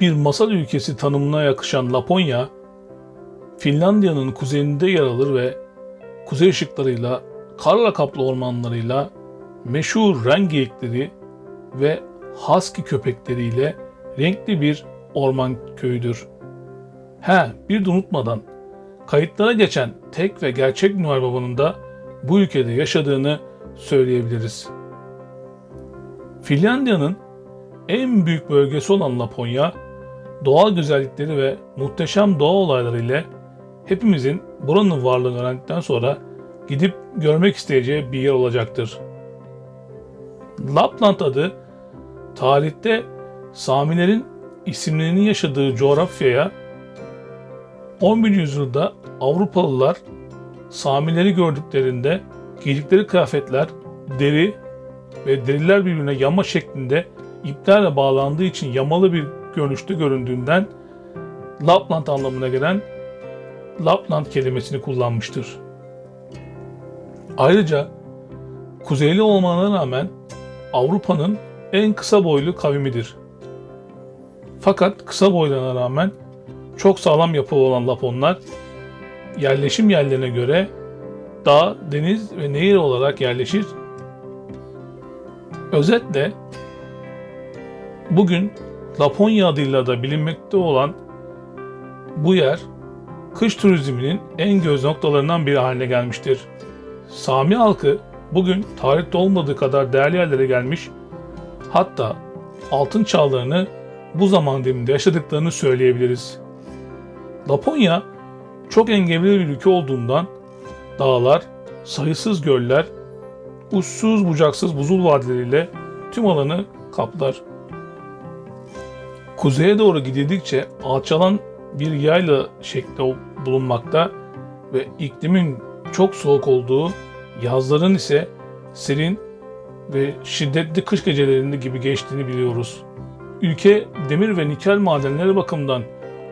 bir masal ülkesi tanımına yakışan Laponya, Finlandiya'nın kuzeyinde yer alır ve kuzey ışıklarıyla, karla kaplı ormanlarıyla, meşhur ren geyikleri ve husky köpekleriyle renkli bir orman köyüdür. He, bir de unutmadan kayıtlara geçen tek ve gerçek Noel Baba'nın da bu ülkede yaşadığını söyleyebiliriz. Finlandiya'nın en büyük bölgesi olan Laponya, doğal güzellikleri ve muhteşem doğa olayları ile hepimizin buranın varlığını öğrendikten sonra gidip görmek isteyeceği bir yer olacaktır. Lapland adı tarihte Samilerin isimlerinin yaşadığı coğrafyaya 11. yüzyılda Avrupalılar Samileri gördüklerinde giydikleri kıyafetler deri ve deriler birbirine yama şeklinde iplerle bağlandığı için yamalı bir görünüşte göründüğünden Lapland anlamına gelen Lapland kelimesini kullanmıştır. Ayrıca kuzeyli olmalarına rağmen Avrupa'nın en kısa boylu kavimidir. Fakat kısa boylarına rağmen çok sağlam yapılı olan Laponlar yerleşim yerlerine göre dağ, deniz ve nehir olarak yerleşir. Özetle bugün Laponya adıyla da bilinmekte olan bu yer kış turizminin en göz noktalarından biri haline gelmiştir. Sami halkı bugün tarihte olmadığı kadar değerli yerlere gelmiş, hatta altın çağlarını bu zaman diliminde yaşadıklarını söyleyebiliriz. Laponya çok engebeli bir ülke olduğundan dağlar, sayısız göller, uçsuz bucaksız buzul vadileriyle tüm alanı kaplar. Kuzeye doğru gidildikçe alçalan bir yayla şekli bulunmakta ve iklimin çok soğuk olduğu, yazların ise serin ve şiddetli kış gecelerinde gibi geçtiğini biliyoruz. Ülke demir ve nikel madenleri bakımından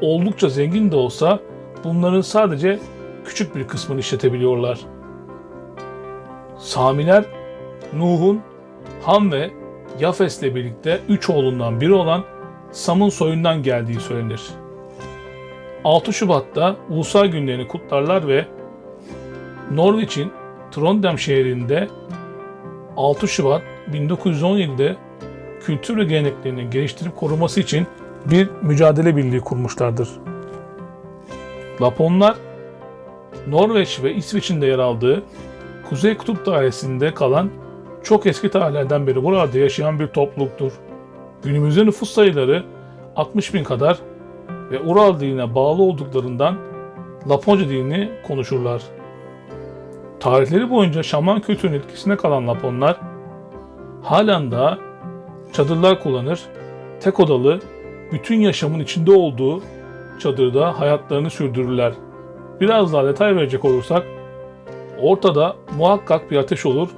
oldukça zengin de olsa bunların sadece küçük bir kısmını işletebiliyorlar. Samiler Nuh'un Ham ve Yafes'le birlikte üç oğlundan biri olan Sam'ın soyundan geldiği söylenir. 6 Şubat'ta Ulusal Günlerini kutlarlar ve Norveç'in Trondheim şehrinde 6 Şubat 1917'de kültür ve geleneklerini geliştirip koruması için bir mücadele birliği kurmuşlardır. Laponlar, Norveç ve İsveç'in de yer aldığı Kuzey Kutup dairesinde kalan çok eski tarihlerden beri burada yaşayan bir topluluktur. Günümüzde nüfus sayıları 60 bin kadar ve Ural diline bağlı olduklarından Laponca dilini konuşurlar. Tarihleri boyunca şaman kültürünün etkisine kalan Laponlar halen daha çadırlar kullanır, tek odalı, bütün yaşamın içinde olduğu çadırda hayatlarını sürdürürler. Biraz daha detay verecek olursak, ortada muhakkak bir ateş olur,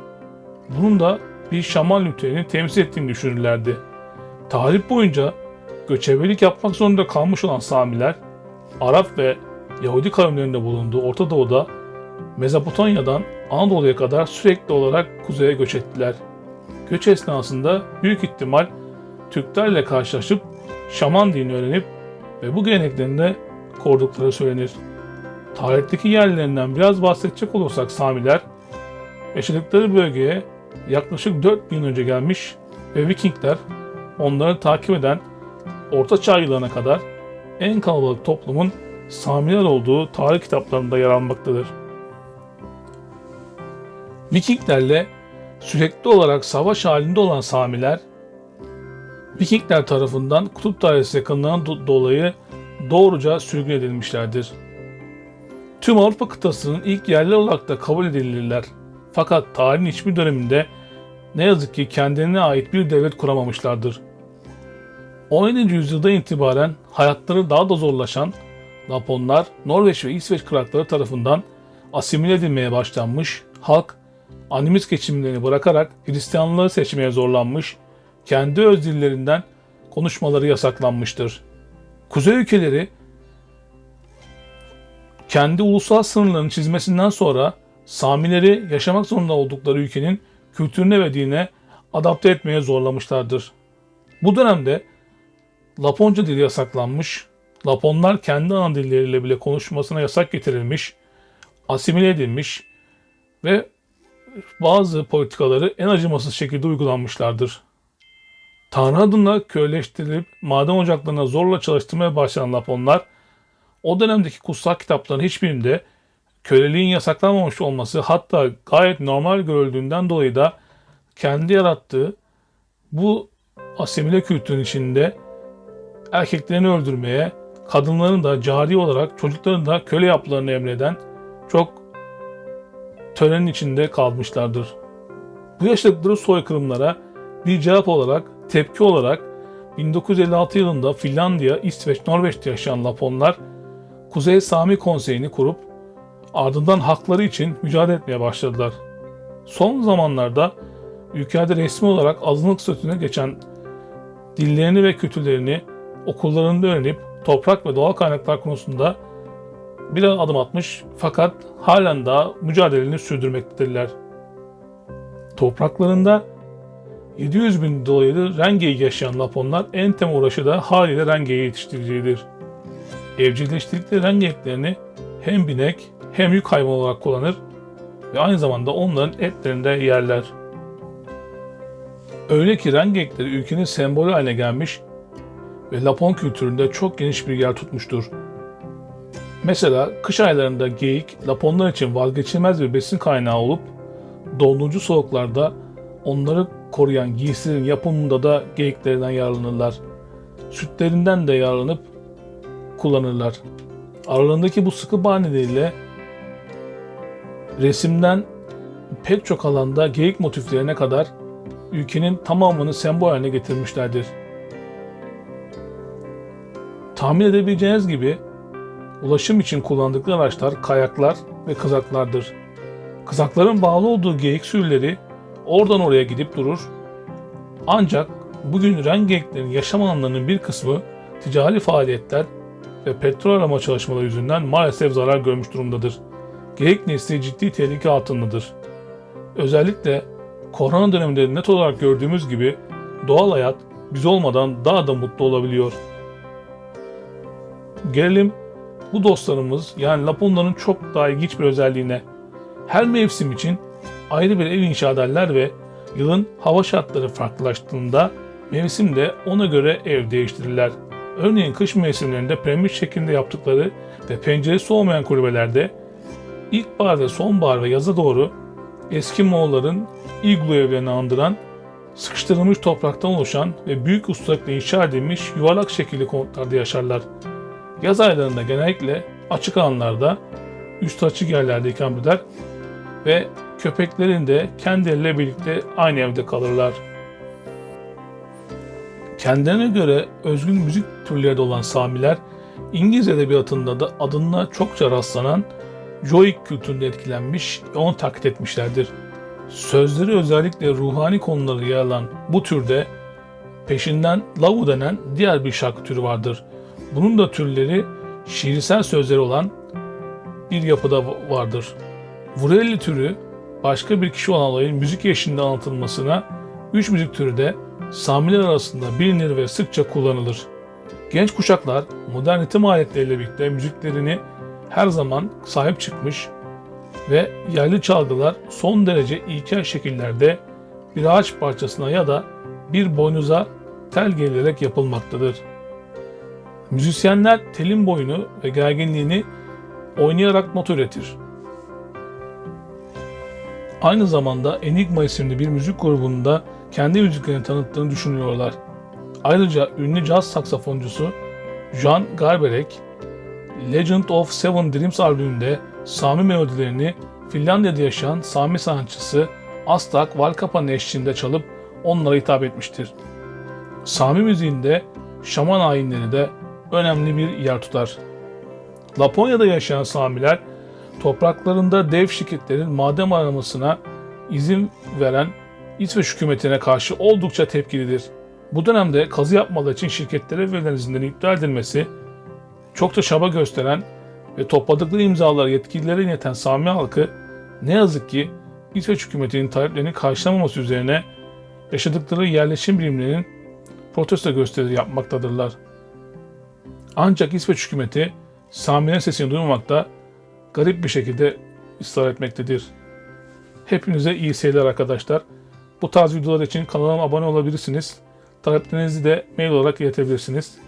bunun da bir şaman ritüelini temsil ettiğini düşünürlerdi. Tarih boyunca göçebelik yapmak zorunda kalmış olan Samiler, Arap ve Yahudi kavimlerinde bulunduğu Orta Doğu'da Mezopotamya'dan Anadolu'ya kadar sürekli olarak kuzeye göç ettiler. Göç esnasında büyük ihtimal Türklerle karşılaşıp şaman dilini öğrenip ve bu geleneklerinde korudukları söylenir. Tarihteki yerlerinden biraz bahsedecek olursak Samiler, yaşadıkları bölgeye yaklaşık 4 bin önce gelmiş ve Vikingler onları takip eden Orta Çağ yıllarına kadar en kalabalık toplumun Samiler olduğu tarih kitaplarında yer almaktadır. Vikinglerle sürekli olarak savaş halinde olan Samiler, Vikingler tarafından kutup dairesi yakınlığından dolayı doğruca sürgün edilmişlerdir. Tüm Avrupa kıtasının ilk yerler olarak da kabul edilirler. Fakat tarihin hiçbir döneminde ne yazık ki kendilerine ait bir devlet kuramamışlardır. 17. yüzyılda itibaren hayatları daha da zorlaşan Laponlar Norveç ve İsveç krallıkları tarafından asimile edilmeye başlanmış, halk animist geçimlerini bırakarak Hristiyanlığı seçmeye zorlanmış, kendi öz dillerinden konuşmaları yasaklanmıştır. Kuzey ülkeleri kendi ulusal sınırlarını çizmesinden sonra Samileri yaşamak zorunda oldukları ülkenin kültürüne ve dinine adapte etmeye zorlamışlardır. Bu dönemde Laponca dili yasaklanmış, Laponlar kendi ana dilleriyle bile konuşmasına yasak getirilmiş, asimile edilmiş ve bazı politikaları en acımasız şekilde uygulanmışlardır. Tanrı adına köleleştirilip maden ocaklarına zorla çalıştırmaya başlayan Laponlar, o dönemdeki kutsal kitapların hiçbirinde köleliğin yasaklanmamış olması hatta gayet normal görüldüğünden dolayı da kendi yarattığı bu asimile kültürün içinde erkeklerini öldürmeye, kadınların da cari olarak çocukların da köle yapılarını emreden çok törenin içinde kalmışlardır. Bu yaşadıkları soykırımlara bir cevap olarak, tepki olarak 1956 yılında Finlandiya, İsveç, Norveç'te yaşayan Laponlar Kuzey Sami Konseyi'ni kurup ardından hakları için mücadele etmeye başladılar. Son zamanlarda ülkede resmi olarak azınlık statüsüne geçen dillerini ve kültürlerini okullarında öğrenip toprak ve doğal kaynaklar konusunda bir adım atmış fakat halen daha mücadelelerini sürdürmektedirler. Topraklarında 700 bin dolaylı rengeyi yaşayan Laponlar en temel uğraşı da haliyle rengeyi yetiştiricidir. Evcilleştirdikleri renge etlerini hem binek hem yük hayvan olarak kullanır ve aynı zamanda onların etlerini de yerler. Öyle ki rengekleri ülkenin sembolü haline gelmiş ve Lapon kültüründe çok geniş bir yer tutmuştur. Mesela kış aylarında geyik Laponlar için vazgeçilmez bir besin kaynağı olup dondurucu soğuklarda onları koruyan giysilerin yapımında da geyiklerden yararlanırlar. Sütlerinden de yararlanıp kullanırlar. Aralarındaki bu sıkı bağ nedeniyle resimden pek çok alanda geyik motiflerine kadar ülkenin tamamını sembol haline getirmişlerdir. Tahmin edebileceğiniz gibi ulaşım için kullandıkları araçlar kayaklar ve kızaklardır. Kızakların bağlı olduğu geyik sürüleri oradan oraya gidip durur. Ancak bugün rengeklerin yaşam alanlarının bir kısmı ticari faaliyetler ve petrol arama çalışmaları yüzünden maalesef zarar görmüş durumdadır. Geyik nesli ciddi tehlike altındadır. Özellikle korona döneminde net olarak gördüğümüz gibi doğal hayat biz olmadan daha da mutlu olabiliyor. Gelelim bu dostlarımız yani Laponların çok daha ilginç bir özelliğine. Her mevsim için ayrı bir ev inşa ederler ve yılın hava şartları farklılaştığında mevsimde ona göre ev değiştirirler. Örneğin kış mevsimlerinde piramit şeklinde yaptıkları ve penceresi olmayan kulübelerde ilkbahar ve sonbahar ve yaza doğru eski Moğolların iglu evlerini andıran sıkıştırılmış topraktan oluşan ve büyük ustalıkla inşa edilmiş yuvarlak şekilli konutlarda yaşarlar. Yaz aylarında genellikle açık alanlarda, üstü açık yerlerde ikamet eder ve köpeklerin de kendileriyle birlikte aynı evde kalırlar. Kendilerine göre özgün müzik türleri de olan Samiler, İngiliz edebiyatında da adına çokça rastlanan Joik kültüründe etkilenmiş ve onu taklit etmişlerdir. Sözleri özellikle ruhani konuları yer alan bu türde peşinden lavu denen diğer bir şarkı türü vardır. Bunun da türleri şiirsel sözleri olan bir yapıda vardır. Vurelli türü başka bir kişi olan olayın müzik eşliğinde anlatılmasına üç müzik türü de Samiler arasında bilinir ve sıkça kullanılır. Genç kuşaklar modern ritim aletleriyle birlikte müziklerini her zaman sahip çıkmış ve yerli çalgılar son derece ilkel şekillerde bir ağaç parçasına ya da bir boynuza tel gerilerek yapılmaktadır. Müzisyenler telin boyunu ve gerginliğini oynayarak not üretir. Aynı zamanda Enigma isimli bir müzik grubunda kendi müziklerini tanıttığını düşünüyorlar. Ayrıca ünlü caz saksafoncusu Jan Garbarek, Legend of Seven Dreams albümünde Sami melodilerini Finlandiya'da yaşayan Sami sanatçısı Astak Valkapan eşliğinde çalıp onlara hitap etmiştir. Sami müziğinde şaman ayinleri de önemli bir yer tutar. Laponya'da yaşayan Samiler topraklarında dev şirketlerin maden aramasına izin veren İsveç hükümetine karşı oldukça tepkilidir. Bu dönemde kazı yapmaları için şirketlere verilen izinlerin iptal edilmesi, çokça çaba gösteren ve topladıkları imzaları yetkililere ileten Sami halkı ne yazık ki İsveç hükümetinin taleplerini karşılamaması üzerine yaşadıkları yerleşim birimlerinin protesto gösterileri yapmaktadırlar. Ancak İsveç hükümeti Sami'nin sesini duymamakta garip bir şekilde ısrar etmektedir. Hepinize iyi seyirler arkadaşlar. Bu tarz videolar için kanalıma abone olabilirsiniz. Taleplerinizi de mail olarak iletebilirsiniz.